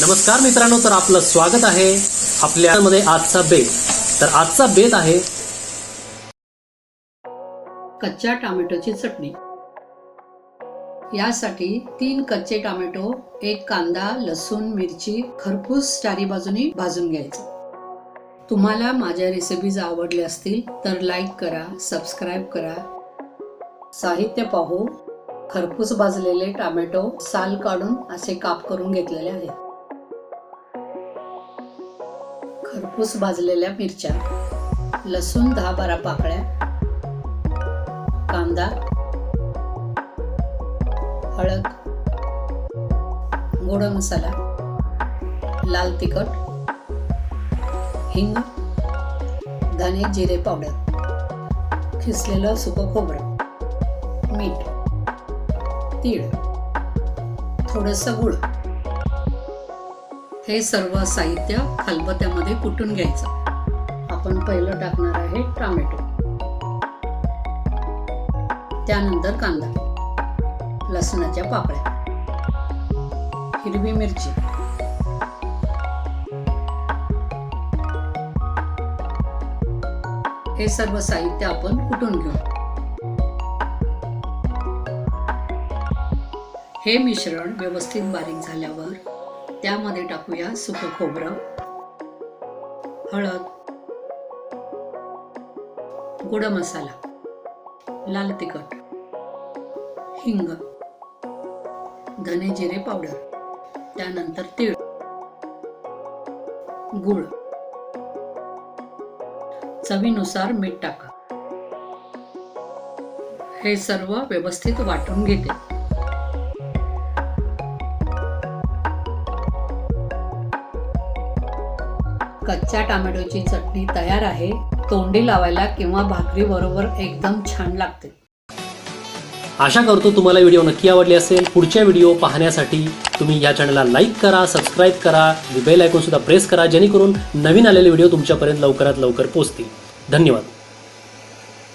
नमस्कार मित्रांनो तर आपलं स्वागत आहे आपल्यामध्ये आजचा बेत. तर आजचा बेत आहे कच्च्या टोमॅटोची चटणी. यासाठी तीन कच्चे टोमॅटो एक कांदा लसूण मिरची खरपूस चारी बाजूनी भाजून घ्यायचं. तुम्हाला माझ्या रेसिपीज आवडल्या असतील तर लाईक करा सबस्क्राईब करा. साहित्य पाहू. खरपूस भाजलेले टोमॅटो साल काढून असे काप करून घेतलेले आहेत. खरपूस भाजलेल्या मिरच्या लसूण दहा बारा पाकळ्या कांदा हळद गोड मसाला लाल तिखट हिंग धने जिरे पावडर खिसलेलं सुकं खोबरं मीठ तीळ थोडंसं गुळ हे सर्व साहित्य खलबत्त्यामध्ये कुटून घ्यायचं. आपण पहिलं टाकणार आहे टोमॅटो. त्यानंतर कांदा. लसणाच्या पाकळ्या हिरवी मिरची. हे सर्व साहित्य आपण कुटून घेऊ. हे मिश्रण व्यवस्थित बारीक झाल्यावर त्यामध्ये टाकूया सुकं खोबरं हळद गोड मसाला लाल तिखट हिंग धने जिरे पावडर त्यानंतर तीळ गुळ. चवीनुसार मीठ टाका. हे सर्व व्यवस्थित वाटून घेते. कच्च्या टोमॅटोची चटणी तयार आहे. तोंडी लावायला किंवा भाकरी बरोबर एकदम छान लागते. आशा करतो तुम्हाला व्हिडिओ नक्की आवडली असेल. पुढच्या व्हिडिओ पाहण्यासाठी तुम्ही या चॅनलला लाईक करा सबस्क्राईब करा बेल आयकॉन सुद्धा प्रेस करा जेणेकरून नवीन आलेले व्हिडिओ तुमच्यापर्यंत लवकरात लवकर पोहोचतील. धन्यवाद.